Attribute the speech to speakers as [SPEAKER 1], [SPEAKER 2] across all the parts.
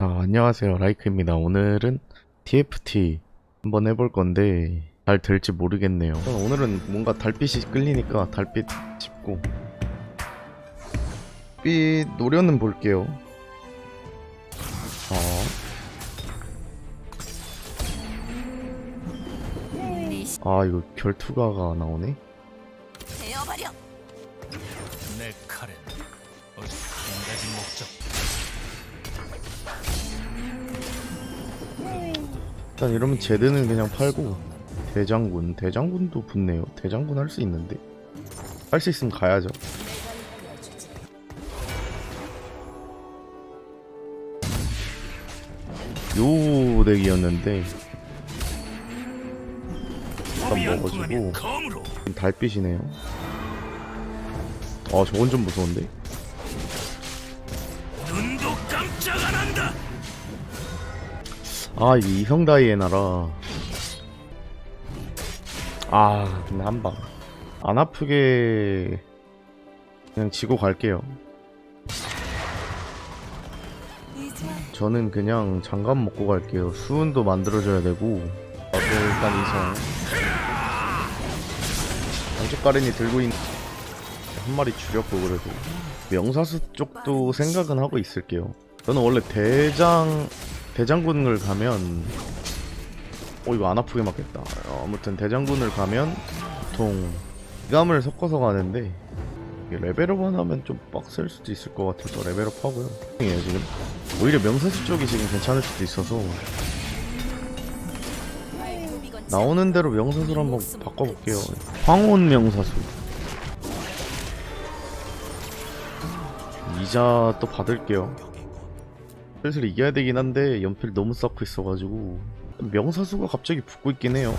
[SPEAKER 1] 아, 안녕하세요. 라이크입니다. 오늘은 TFT 한번 해볼 건데 잘 될지 모르겠네요. 저는 오늘은 뭔가 달빛이 끌리니까 달빛 짚고 빛 노려는 볼게요. 어, 아 이거 결투가가 나오네.
[SPEAKER 2] 내 오직 한 가지 목적.
[SPEAKER 1] 일단 이러면 제드는 그냥 팔고 대장군 대장군도 붙네요. 대장군 할 수 있는데 할 수 있으면 가야죠. 요 덱이었는데 일단 먹어주고 달빛이네요. 아 저건 좀 무서운데? 아 이게 이성 다이애나라. 아 근데 한방. 안 아프게 그냥 지고 갈게요. 저는 그냥 장갑 먹고 갈게요. 수은도 만들어줘야 되고. 나도 일단 이성. 양쪽가린이 들고 있는 한 마리 줄였고 그래도. 명사수 쪽도 생각은 하고 있을게요. 저는 원래 대장 대장군을 가면 어 이거 안 아프게 맞겠다. 어, 아무튼 대장군을 가면 보통 기감을 섞어서 가는데 레벨업만 하면 좀 빡셀 수도 있을 것 같아서 레벨업 하고요. 이에요 지금 오히려 명사수 쪽이 지금 괜찮을 수도 있어서 나오는 대로 명사수를 한번 바꿔볼게요. 황혼 명사수. 이자 또 받을게요 슬슬 이겨야 되긴 한데 연필 너무 쌓고 있어가지고 명사수가 갑자기 붙고 있긴 해요.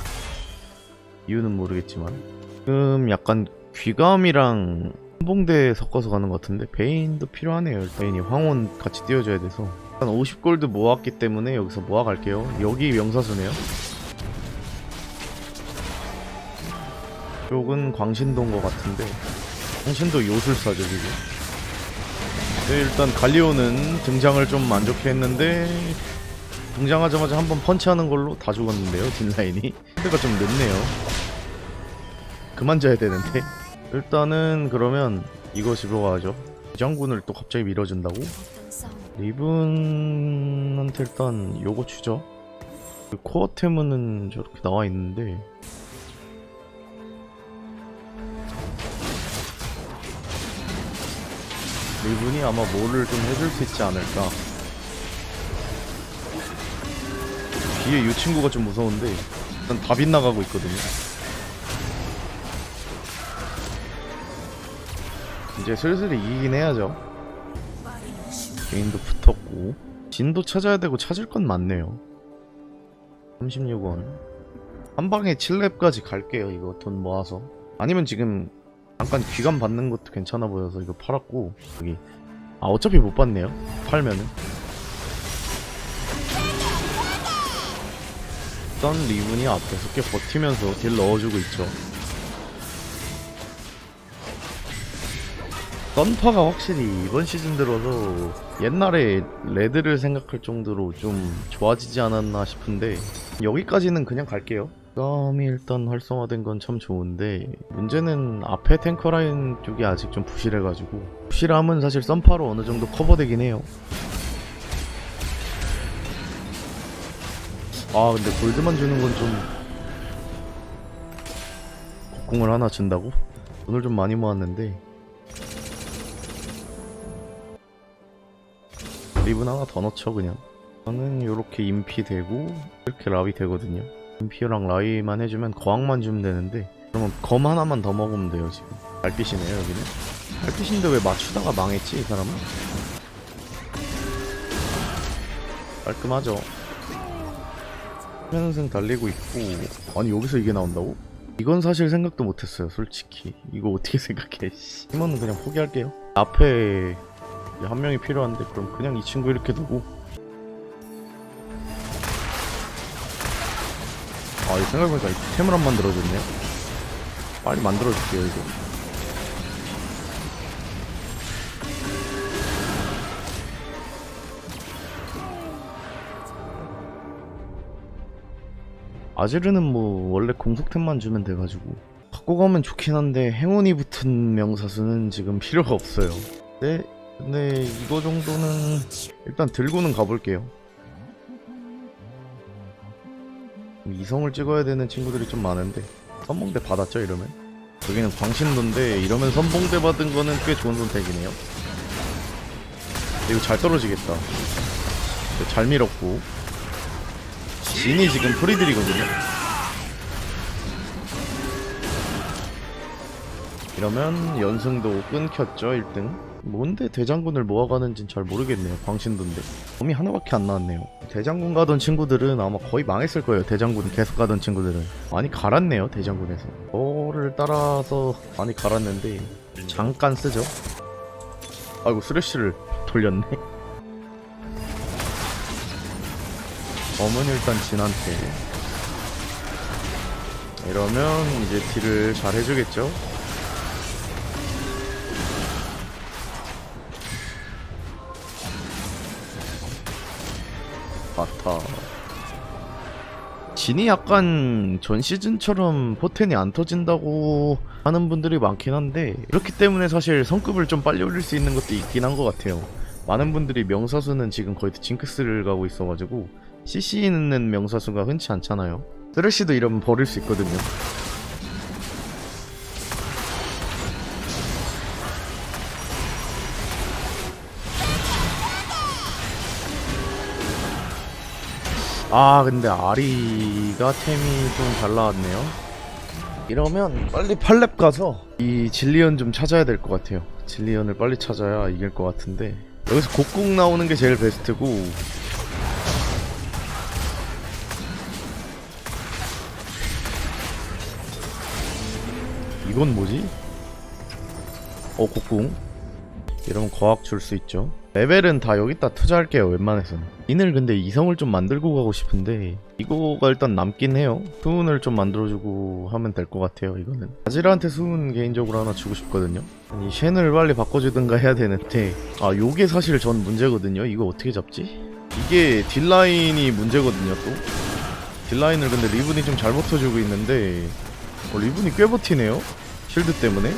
[SPEAKER 1] 이유는 모르겠지만. 지금 약간 귀감이랑 홍봉대 섞어서 가는 것 같은데 베인도 필요하네요. 베인이 황혼 같이 띄워줘야 돼서. 일단 50골드 모았기 때문에 여기서 모아갈게요. 여기 명사수네요. 쪽은 광신도인 것 같은데. 광신도 요술사죠 지금 네, 일단 갈리오는 등장을 좀 안 좋게 했는데 등장하자마자 한번 펀치하는 걸로 다 죽었는데요 딜라인이. 헤드가 좀 늦네요. 그만 져야 되는데. 일단은 그러면 이거 집으로 가죠. 장군을 또 갑자기 밀어준다고? 리븐한테 일단 요거 주죠. 그 코어 테문은 저렇게 나와 있는데 리븐이 아마 뭐를 좀 해줄 수 있지 않을까. 뒤에 이 친구가 좀 무서운데 일단 다 빗나가고 있거든요. 이제 슬슬 이기긴 해야죠. 개인도 붙었고. 진도 찾아야 되고 찾을 건 많네요. 36원. 한 방에 7렙까지 갈게요. 이거 돈 모아서. 아니면 지금 잠깐 귀감 받는 것도 괜찮아 보여서 이거 팔았고 여기. 아 어차피 못 받네요. 팔면은. 선 리븐이 앞에서 꽤 버티면서 딜 넣어주고 있죠. 썬파가 확실히 이번 시즌 들어서 옛날에 레드를 생각할 정도로 좀 좋아지지 않았나 싶은데 여기까지는 그냥 갈게요 감이 일단 활성화된 건 참 좋은데 문제는 앞에 탱커 라인 쪽이 아직 좀 부실해가지고 부실함은 사실 썬파로 어느 정도 커버되긴 해요. 아 근데 골드만 주는 건 좀 곡궁을 하나 준다고? 오늘 좀 많이 모았는데. 리븐 하나 더 넣죠 그냥. 저는 요렇게 인피 되고 이렇게 라비 되거든요 인피랑 라이만 해주면 거항만 주면 되는데 그러면 검 하나만 더 먹으면 돼요 지금. 달빛이네요 여기는. 달빛인데 왜 맞추다가 망했지 이 사람은? 깔끔하죠? 현생 달리고 있고 아니 여기서 이게 나온다고? 이건 사실 생각도 못했어요 솔직히. 이거 어떻게 생각해 씨. 팀원은 그냥 포기할게요. 앞에 한 명이 필요한데 그럼 그냥 이 친구 이렇게 두고 아이 생각해보니까 템을 안 만들어줬네요. 빨리 만들어줄게요 이거. 아지르는 뭐 원래 공속템만 주면 돼가지고. 갖고 가면 좋긴 한데 행운이 붙은 명사수는 지금 필요가 없어요. 네, 근데 이거 정도는 일단 들고는 가볼게요. 이성을 찍어야 되는 친구들이 좀 많은데 선봉대 받았죠 이러면? 여기는 광신도인데 이러면 선봉대 받은 거는 꽤 좋은 선택이네요. 이거 잘 떨어지겠다. 잘 밀었고 진이 지금 프리들이거든요. 이러면 연승도 끊겼죠 1등. 뭔데 대장군을 모아가는진 잘 모르겠네요. 광신도인데 범이 하나밖에 안 나왔네요. 대장군 가던 친구들은 아마 거의 망했을 거예요. 대장군 계속 가던 친구들은 많이 갈았네요. 대장군에서 저를 따라서 많이 갈았는데 잠깐 쓰죠. 아이고 스레쉬를 돌렸네. 검은 일단 진한테 이러면 이제 딜을 잘 해주겠죠 바타 진이 약간 전 시즌처럼 포텐이 안 터진다고 하는 분들이 많긴 한데 그렇기 때문에 사실 성급을 좀 빨리 올릴 수 있는 것도 있긴 한 것 같아요 많은 분들이 명사수는 지금 거의 징크스를 가고 있어가지고 CC 있는 명사수가 흔치 않잖아요. 쓰레쉬도 이러면 버릴 수 있거든요. 아 근데 아리가 템이 좀 잘 나왔네요. 이러면 빨리 팔렙 가서 이 진리언 좀 찾아야 될 것 같아요. 진리언을 빨리 찾아야 이길 것 같은데 여기서 곡궁 나오는 게 제일 베스트고 이건 뭐지? 어 곡궁 이러면 거학 줄 수 있죠. 레벨은 다 여기다 투자할게요 웬만해서는. 인을 근데 이성을 좀 만들고 가고 싶은데 이거가 일단 남긴 해요. 수운을 좀 만들어주고 하면 될 것 같아요 이거는. 아지라한테 수운 개인적으로 하나 주고 싶거든요. 아니 쉔을 빨리 바꿔주든가 해야 되는데. 아 요게 사실 전 문제거든요. 이거 어떻게 잡지? 이게 딜라인이 문제거든요 또. 딜라인을 근데 리븐이 좀 잘 버텨주고 있는데 어, 리븐이 꽤 버티네요. 실드 때문에.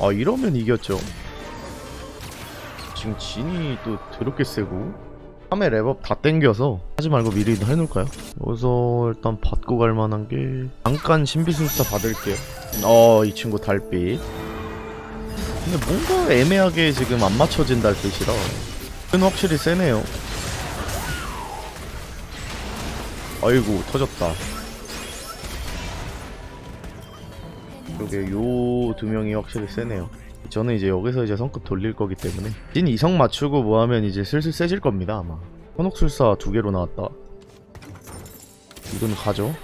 [SPEAKER 1] 아 이러면 이겼죠 지금 진이 또 더럽게 세고 3회 랩업 다 땡겨서 하지 말고 미리 해놓을까요? 여기서 일단 받고 갈 만한 게 잠깐 신비술사 받을게요. 어 이 친구 달빛. 근데 뭔가 애매하게 지금 안 맞춰진 달빛이라 은 확실히 세네요. 아이고 터졌다. 이게 요 두 명이 확실히 세네요 저는 이제 여기서 이제 성급 돌릴 거기 때문에. 진 이성 맞추고 뭐 하면 이제 슬슬 세질 겁니다 아마. 현혹술사 두 개로 나왔다. 이건 가죠.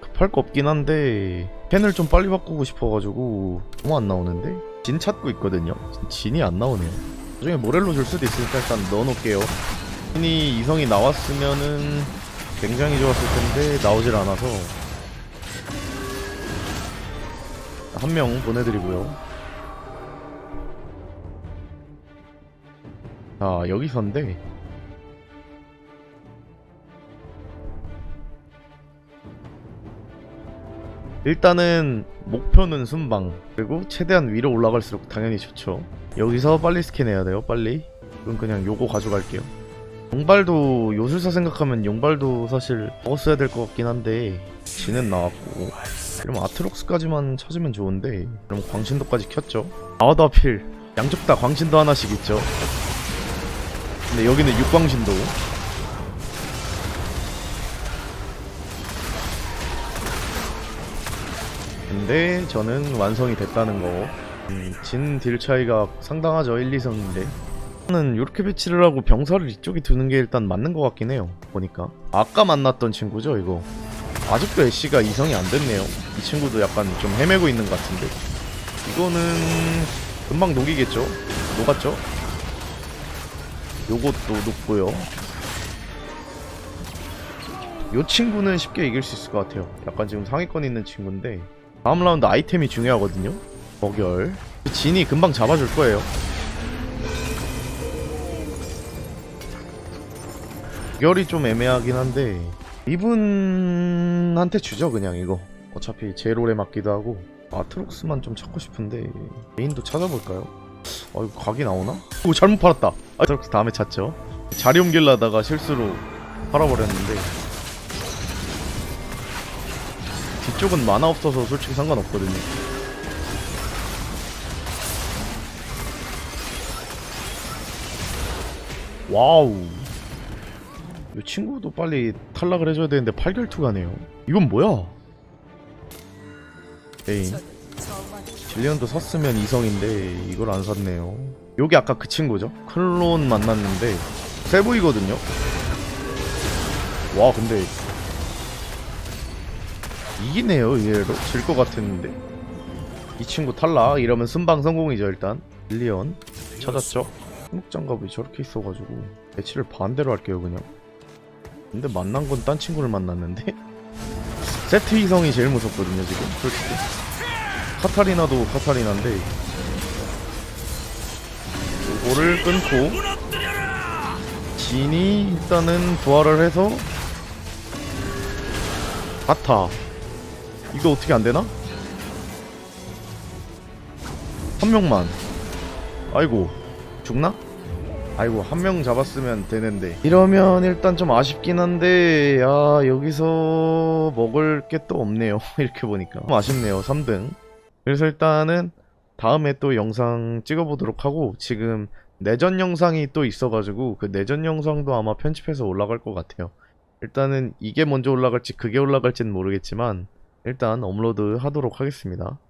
[SPEAKER 1] 급할 거 없긴 한데 펜을 좀 빨리 바꾸고 싶어가지고 너무 안 나오는데? 진 찾고 있거든요. 진이 안 나오네요. 나중에 모렐로 줄 수도 있으니까 일단 넣어놓을게요. 진이 이성이 나왔으면은 굉장히 좋았을 텐데 나오질 않아서. 한 명 보내드리고요 자 여기서인데. 일단은 목표는 순방. 그리고 최대한 위로 올라갈수록 당연히 좋죠. 여기서 빨리 스캔해야 돼요 빨리. 그럼 그냥 요거 가져갈게요. 용발도 요술사 생각하면 용발도 사실 먹었어야 될 것 같긴 한데 지는 나왔고. 그럼 아트록스까지만 찾으면 좋은데 그럼 광신도까지 켰죠. 아와도 하필. 양쪽 다 광신도 하나씩 있죠 근데 여기는 육광신도. 근데 저는 완성이 됐다는 거. 음, 진딜 차이가 상당하죠 1, 2성인데. 저는 이렇게 배치를 하고 병사를 이쪽에 두는 게 일단 맞는 것 같긴 해요 보니까. 아까 만났던 친구죠 이거. 아직도 애쉬가 이성이 안 됐네요. 이 친구도 약간 좀 헤매고 있는 것 같은데. 이거는 금방 녹이겠죠? 녹았죠 요것도 녹고요 요 친구는 쉽게 이길 수 있을 것 같아요 약간 지금 상위권 있는 친구인데 다음 라운드 아이템이 중요하거든요. 어결. 진이 금방 잡아줄 거예요. 결이 좀 애매하긴 한데 이분한테 주죠 그냥 이거 어차피 오래 맞기도 하고 아트록스만 좀 찾고 싶은데 메인도 찾아볼까요? 아 이거 각이 나오나? 오 잘못 팔았다. 아트록스 다음에 찾죠? 자리 옮기려다가 실수로 팔아버렸는데. 뒤쪽은 만화 없어서 솔직히 상관없거든요. 와우. 이 친구도 빨리 탈락을 해줘야 되는데 8결투가네요. 이건 뭐야? 에이 질리언도 샀으면 이성인데 이걸 안 샀네요. 요게 아까 그 친구죠? 클론 만났는데 세 보이거든요? 와 근데 이기네요. 의외로 질 것 같았는데. 이 친구 탈락. 이러면 순방 성공이죠 일단. 질리언 찾았죠? 한국장갑이 저렇게 있어가지고 매치를 반대로 할게요 그냥. 근데 만난 건 딴 친구를 만났는데? 세트 이성이 제일 무섭거든요 지금 솔직히 카타리나도 카타리나인데 요거를 끊고. 진이 일단은 부활을 해서 바타 이거 어떻게 안 되나? 한 명만 아이고 죽나? 아이고 한 명 잡았으면 되는데 이러면 일단 좀 아쉽긴 한데 야 여기서 먹을 게 또 없네요 이렇게 보니까 좀 아쉽네요 3등 그래서 일단은 다음에 또 영상 찍어보도록 하고 지금 내전 영상이 또 있어가지고 그 내전 영상도 아마 편집해서 올라갈 것 같아요. 일단은 이게 먼저 올라갈지 그게 올라갈지는 모르겠지만 일단 업로드 하도록 하겠습니다.